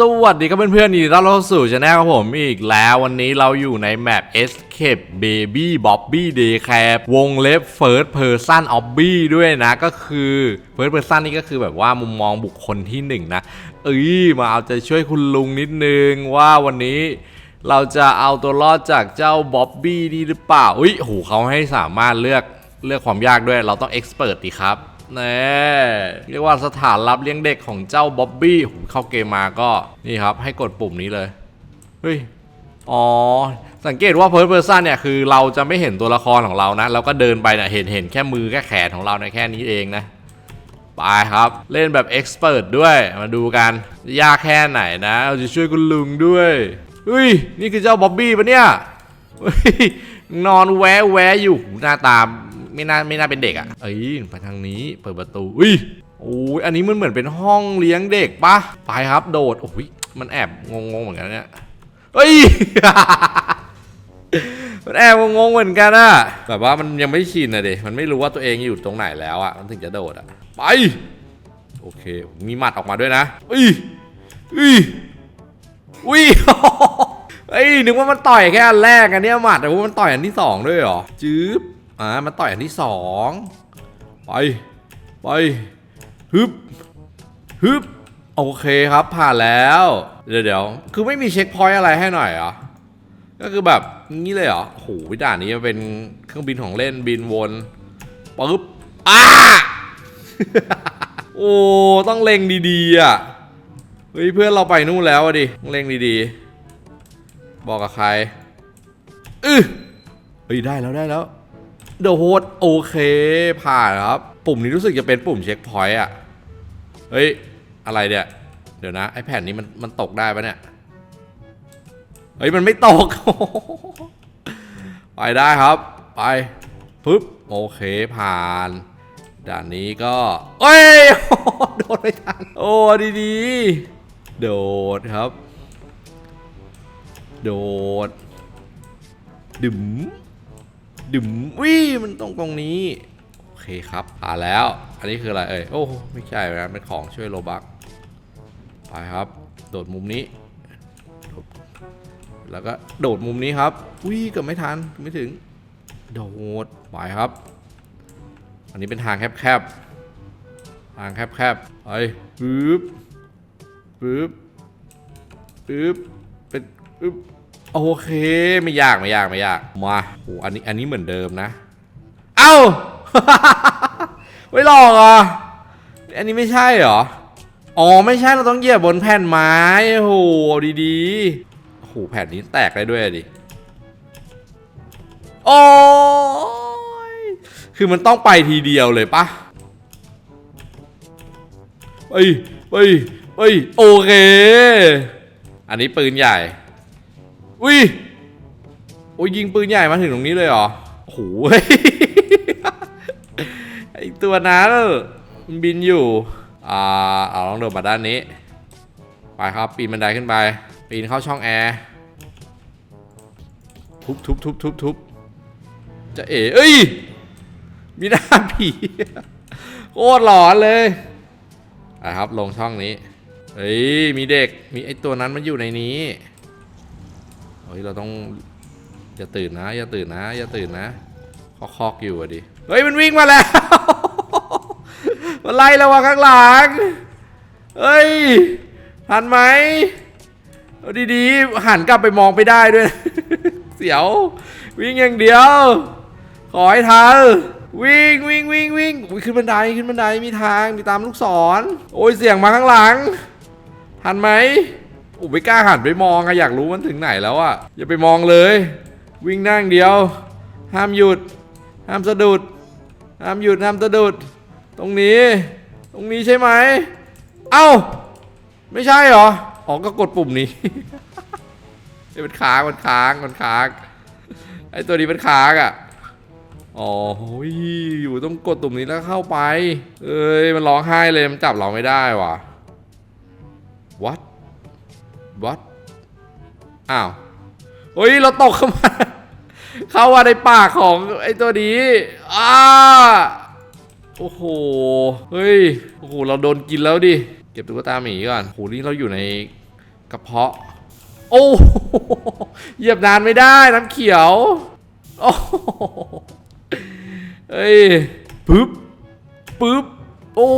สวัสดีครับเพื่อนๆยินดีต้อนรับเข้าสู่ช anel ของผมอีกแล้ววันนี้เราอยู่ในแมป Escape Baby Bobby Daycare วงเล็บ First Person Obby ด้วยนะก็คือ First Person นี่ก็คือแบบว่ามุมมองบุคคลที่หนึ่งนะ เอ้ยมาเอาใจช่วยคุณลุงนิดนึงว่าวันนี้เราจะเอาตัวรอดจากเจ้าบ๊อบบี้นี่หรือเปล่าอุ้ยโหเขาให้สามารถเลือกเลือกความยากด้วยเราต้องเอ็กซ์เพรสดีครับ แน่เรียกว่าสถานรับเลี้ยงเด็กของเจ้าบ๊อบบี้เข้าเกมมาก็นี่ครับ ให้กดปุ่มนี้เลยเฮ้ยอ๋อสังเกตว่า First Person เนี่ยคือเราจะไม่เห็นตัวละครของเรานะ เราก็เดินไปเนี่ยเห็นเห็นแค่มือแค่แขนของเราในแค่นี้เองนะไปครับ เล่นแบบเอ็กซ์เพรสด้วยมาดูกัน ยากแค่ไหนนะเราจะช่วยคุณลุงด้วยเฮ้ย นี่คือเจ้าบ๊อบบี้ปะเนี่ยเฮ้ยนอนแวะแวะอยู่หูหน้าตา ไม่น่าไม่น่าเป็นเด็กอะ่ะ เอ้ยไปทางนี้เปิดประตูอุ้ยโอ้ยอันนี้มันเหมือนเป็นห้องเลี้ยงเด็กปะไปครับโดดโอ้ยมันแอบงงๆเหมือนกันเนี่ยเฮ้ยมันแอบงงเหมือนกันอะแบบว่ามันยังไม่ชินอะเด็มันไม่รู้ว่าตัวเองอยู่ตรงไหนแล้วอะมันถึงจะโดดอะไปโอเค มีหมัดออกมาด้วยนะอุ้ยอุ้ยอุ้ยเอ้ยนึกว่ามันต่อยแค่อันแรกอันเนี้ยหมัดแต่ว่ามันต่อยอันที่สองด้วยเหรอจื๊บ อ่ามันต่อยอันที่สองไป ไปฮึบฮึบโอเคครับผ่านแล้ว เดี๋ยวเดี๋ยวคือไม่มีเช็คพอยต์อะไรให้หน่อยเหรอก็คือแบบนี้เลยเหรอโหด่านนี้เป็นเครื่องบินของเล่นบินวนปึ๊บอ้าโอ้ต้องเล็งดีๆอะเฮ้ยเพื่อนเราไปนู่นแล้วอะดิต้องเล็งดีๆ บอกกับใคร อือเฮ้ยได้แล้วได้แล้ว เดอะโฮดโอเคผ่านครับ ปุ่มนี้รู้สึกจะเป็นปุ่มเช็คพอยต์อะ เฮ้ย อะไรเนี่ย เดี๋ยวนะ ไอแผ่นนี้มันมันตกได้ปะเนี่ย เฮ้ย มันไม่ตก ไปได้ครับ ไปปึ๊บ โอเคผ่านด่านนี้ก็ เอ้ย โดดไม่ทัน โอ้ดีๆโดดครับ โดด ดึม ดึมวิมันตรงตรงนี้โอเคครับผ่านแล้ว อันนี้คืออะไรเอ่ยโอ้ไม่ใช่นะเป็นของช่วยโลบักไปครับ โดดมุมนี้ แล้วก็โดดมุมนี้ครับวิเกือบไม่ทันไม่ถึง โดดไปครับ อันนี้เป็นทางแคบๆทางแคบๆไปปึ๊บปึ๊บปึ๊บเป็นปึ๊บ โอเคไม่ยากไม่ยากไม่ยากมาโอ้อันนี้อันนี้เหมือนเดิมนะ เอ้าไม่หลอกอะอันนี้ไม่ใช่เหรออ๋อไม่ใช่เราต้องเหยียบบนแผ่นไม้โอ้โหดีๆโอ้โหแผ่นนี้แตกได้ด้วยดิโอ้ยคือมันต้องไปทีเดียวเลยปะเฮ้ยเฮ้ยเฮ้ยโอเค อันนี้ปืนใหญ่ อุ้ยโอ้ยยิงปืนใหญ่มาถึงตรงนี้เลยเหรอโอ้โหไอตัวนั้นมันบินอยู่ อ่า เอาลองเดินมาด้านนี้ ไปครับ ปีนบันไดขึ้นไป ปีนเข้าช่องแอร์ ทุบทุบทุบทุบทุบจะเอ๋เอ้ย มีหน้าผีโคตรหลอนเลยนะครับ ลงช่องนี้ เฮ้ย มีเด็ก มีไอตัวนั้นมันอยู่ในนี้ เฮ้ยเราต้องอย่าตื่นนะอย่าตื่นนะอย่าตื่นนะคอกคอกอยู่อะดิ เฮ้ยมันวิ่งมาแล้ว มันไล่เรามาข้างหลัง เฮ้ยทันไหมดีๆ หันกลับไปมองไปได้ด้วย เสียว วิ่งอย่างเดียว ขอให้ทันวิ่งวิ่งวิ่งวิ่งขึ้นบันไดขึ้นบันไดมีทางมีตามลูกศร โอ้ยเสียงมาข้างหลังทันไหม อ้ไม่กล้าหันไปมองอะอยากรู้มันถึงไหนแล้วอะอย่าไปมองเลย วิ่งนั่งเดียว ห้ามหยุด ห้ามสะดุด ห้ามหยุดห้ามสะดุด ตรงนี้ ตรงนี้ใช่ไหม เอ้า ไม่ใช่เหรออ๋อก็กดปุ่มนี้เอ้มันค้างมันค้างมันค้างไอตัวนี้มันค้างอะอ๋อโอ้ยอยู่ต้องกดตุ่มนี้แล้วเข้าไป เอ้ยมันร้องไห้เลยมันจับเราไม่ได้ว่ะ what what อ้าวเฮ้ย เราตกเข้ามา เข้ามาในปากของไอ้ตัวนี้อ้าโอ้โห เฮ้ย โอ้โห เราโดนกินแล้วดิ เก็บตุ๊กตาหมีก่อนโอ้โหนี่เราอยู่ในกระเพาะ โอ้เหยียบนานไม่ได้น้ำเขียว โอ้เฮ้ยปึ๊บปึ๊บ โอ้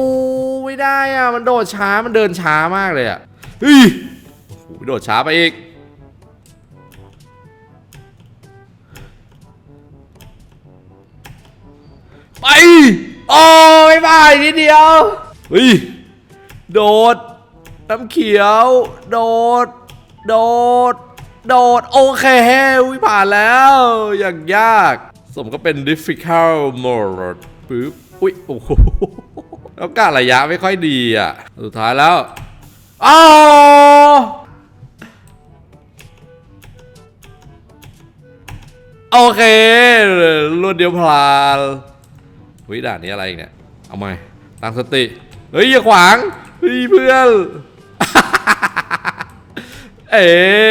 ไม่ได้อะ มันโดดช้า มันเดินช้ามากเลยอะเฮ้ย โอ้ยโดดช้าไปอีก ไป โอ้ไม่ไปนิดเดียวเฮ้ยโดด น้ำเขียว โดด โดด โดด โอเควิผ่านแล้ว อย่างยาก สมก็เป็น difficult mode ปึ๊บ อุ้ย โอ้โหแล้วการระยะไม่ค่อยดีอะ สุดท้ายแล้ว อ้าว โอเครวดเดียวพลานวิด่านนี้อะไรอีกเนี่ย เอาไหมตั้งสติ เฮ้ย อย่าขวางเฮ้ยเพื่อน เอ้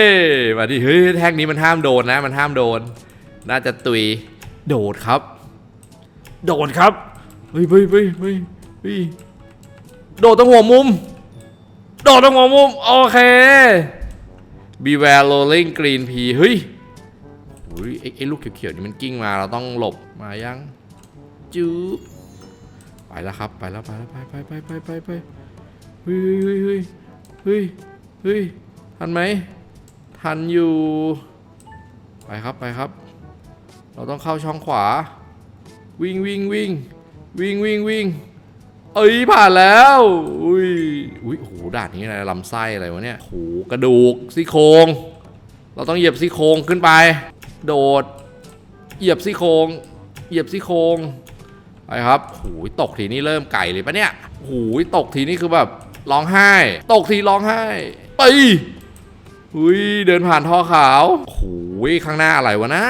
ยมาดิเฮ้ยแท็กนี้มันห้ามโดนนะ มันห้ามโดน น่าจะตุย โดดครับ โดดครับ เฮ้ยเฮ้ยเฮ้ยเฮ้ยเฮ้ยโดดตรงหัวมุม โดดตรงหัวมุม โอเค Beware rolling green p เฮ้ยโอ้ยไอ้ไอ้ลูกเขียวๆนี่มันกิ้งมาเราต้องหลบมายังจูบไปแล้วครับไปแล้วไปแล้วไปไปไปไปไปไปเฮ้ยเฮ้ยเฮ้ยเฮ้ยเฮ้ยทันไหมทันอยู่ไปครับไปครับ เราต้องเข้าช่องขวา วิ่งวิ่งวิ่งวิ่งวิ่งวิ่งเอ้ยผ่านแล้วอุ้ยอุ้ยโอ้โหด่านนี้อะไรลำไส้อะไรวะเนี่ยโอ้โหกระดูกซี่โครงเราต้องเหยียบซี่โครงขึ้นไป โดด เหยียบซี่โครงเหยียบซี่โครงไปครับโอ้ยตกทีนี้เริ่มไก่เลยปะเนี่ยโอ้ยตกทีนี้คือแบบร้องไห้ ตกทีร้องไห้ไปอุ้ยเดินผ่านท่อขาวโอ้ยข้างหน้าอะไรวะนะ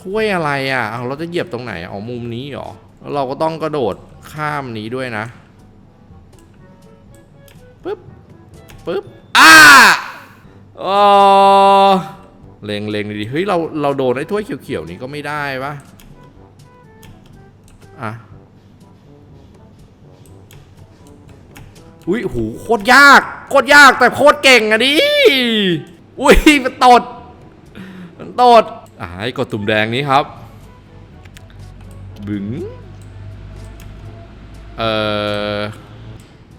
ถ้วยอะไรอะเอาเราจะเหยียบตรงไหนอ๋อมุมนี้เหรอแล้วเราก็ต้องกระโดดข้ามนี้ด้วยนะปึ๊บปึ๊บอ้าอ๋อ เลงเลงดีเฮ้ยเราเราโดนไอ้ถ้วยเขียวๆนี้ก็ไม่ได้ปะอะอุ้ยโหโคตรยากโคตรยากแต่โคตรเก่งอะดิอุ้ยมันตดมันตดอ่าให้กดตุ่มแดงนี้ครับ บึ๋งเออ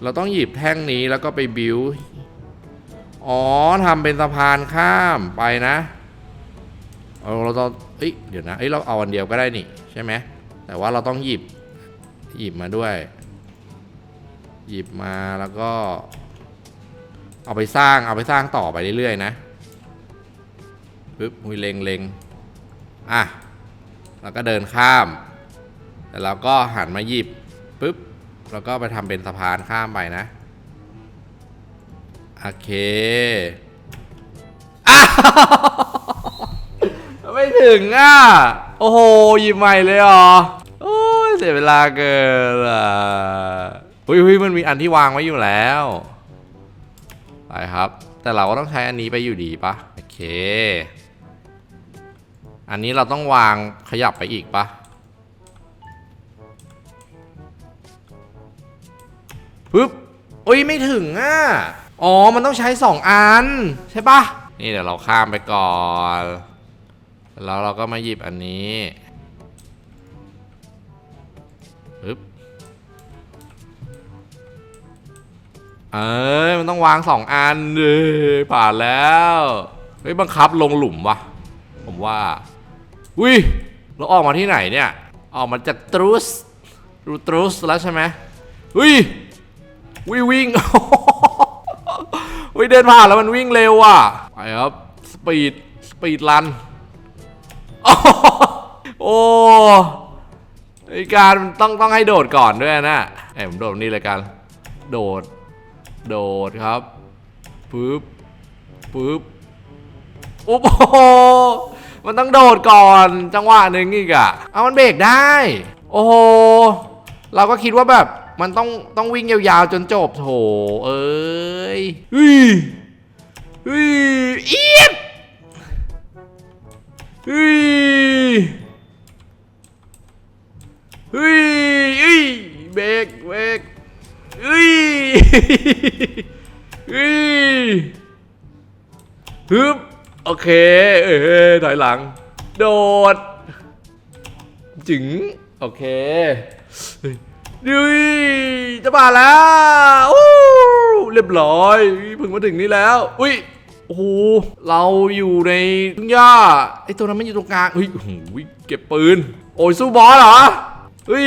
เราต้องหยิบแท่งนี้แล้วก็ไปบิวอ๋อทำเป็นสะพานข้ามไปนะ เอาเราต้องเอ้ยเดี๋ยวนะเอ้ยเราเอาอันเดียวก็ได้นี่ใช่ไหมแต่ว่าเราต้องหยิบหยิบมาด้วย หยิบมาแล้วก็ เอาไปสร้างเอาไปสร้างต่อไปเรื่อยๆนะปึ๊บมุยเล็งเล็งอะแล้วก็เดินข้ามแต่เราก็หันมาหยิบปึ๊บแล้วก็ไปทำเป็นสะพานข้ามไปนะโอเคอ้าว ไม่ถึงอะ โอ้โหหยิบใหม่เลยเหรอโอ้ยเสียเวลาเกินอะเฮ้ยเฮ้ยมันมีอันที่วางไว้อยู่แล้วไปครับ แต่เราก็ต้องใช้อันนี้ไปอยู่ดีปะโอเค อันนี้เราต้องวางขยับไปอีกปะปึ๊บอุ้ยไม่ถึงอะ อ๋อ มันต้องใช้สองอัน ใช่ปะนี่เดี๋ยวเราข้ามไปก่อน แล้วเราก็มาหยิบอันนี้ปึ๊บเอ้ยมันต้องวางสองอันเลยผ่านแล้วเฮ้ยบังคับลงหลุมวะผมว่าอุ้ยเราออกมาที่ไหนเนี่ยออกมาจากตรูสรูตรูสแล้วใช่ไหมอุ้ยวิวิ่งวิเดินผ่านแล้วมันวิ่งเร็วอะไปครับสปีดสปีดรัน โอ้ไอการมันต้องต้องให้โดดก่อนด้วยนะไอผมโดดนี่เลยกันโดด โดดครับปึ๊บปึ๊บโอ้โหมันต้องโดดก่อนจังหวะหนึ่งอีกอะเอามันเบรกได้ โอ้โหเราก็คิดว่าแบบมันต้องต้องวิ่งยาวๆจนจบโถเอ้ยเฮ้ยเฮ้ยเอียด เฮ้ยเฮ้ยเฮ้ยเบรกเบรกเฮ้ยฮ้ยฮึบโอเค เออถอยหลัง โดด จึง โอเคเฮ้ยดุยจะมาแล้วเรียบร้อยเพิ่งมาถึงนี่แล้ว อุ้ย โอ้โหเราอยู่ในทุ่งหญ้าไอตัวนั้นมันอยู่ตรงกลางเฮ้ยโอ้โหเก็บปืน โอ้ยสู้บอสเหรอเฮ้ย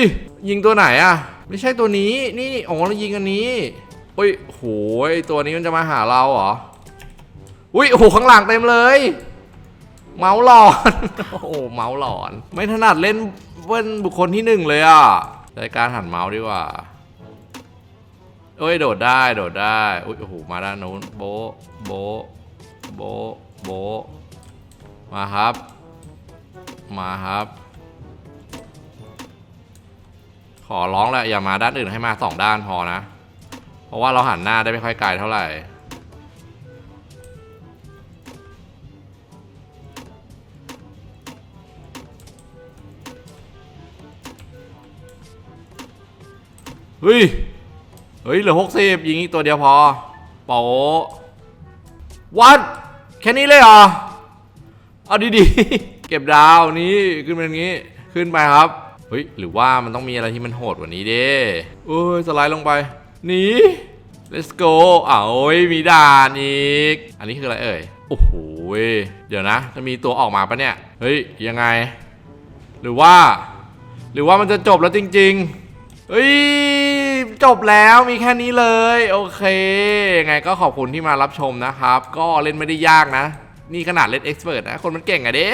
ยิงตัวไหนอะไม่ใช่ตัวนี้นี่อ๋อเรายิงอันนี้เฮ้ยโหยตัวนี้มันจะมาหาเราเหรออุ้ยโอ้โหข้างหลังเต็มเลย เมาส์หลอน โอ้โหเมาส์หลอน ไม่ถนัดเล่นเล่นบุคคลที่หนึ่งเลยอะใช้การหันเมาส์ดีกว่าเอ้ยโดดได้โดดได้อุ้ยโอ้โหมาด้านนู้นโบโบ โบโบมาครับ มาครับ ขอร้องแหละอย่ามาด้านอื่นให้มาสองด้านพอนะ เพราะว่าเราหันหน้าได้ไม่ค่อยไกลเท่าไหร่เฮ้ย เฮ้ย เหลือหกสิบยิงอีกตัวเดียวพอ โปวัด แค่นี้เลยเหรอ เอาดีๆ เก็บดาวนี้ขึ้นมาอย่างนี้ ขึ้นไปครับ เฮ้ย หรือว่ามันต้องมีอะไรที่มันโหดกว่านี้เด้โอ้ย สไลด์ลงไปหนี let's go อ้าวโอ้ยมีด่านอีก อันนี้คืออะไรเอ่ย โอ้โห เดี๋ยวนะ จะมีตัวออกมาปะเนี่ย เฮ้ย ยังไง หรือว่า หรือว่ามันจะจบแล้วจริง ๆ เฮ้ย จบแล้วมีแค่นี้เลย โอเคยังไงก็ขอบคุณที่มารับชมนะครับ ก็เล่นไม่ได้ยากนะ นี่ขนาดเล่นเอ็กซ์เพรสนะ คนมันเก่งอะเด้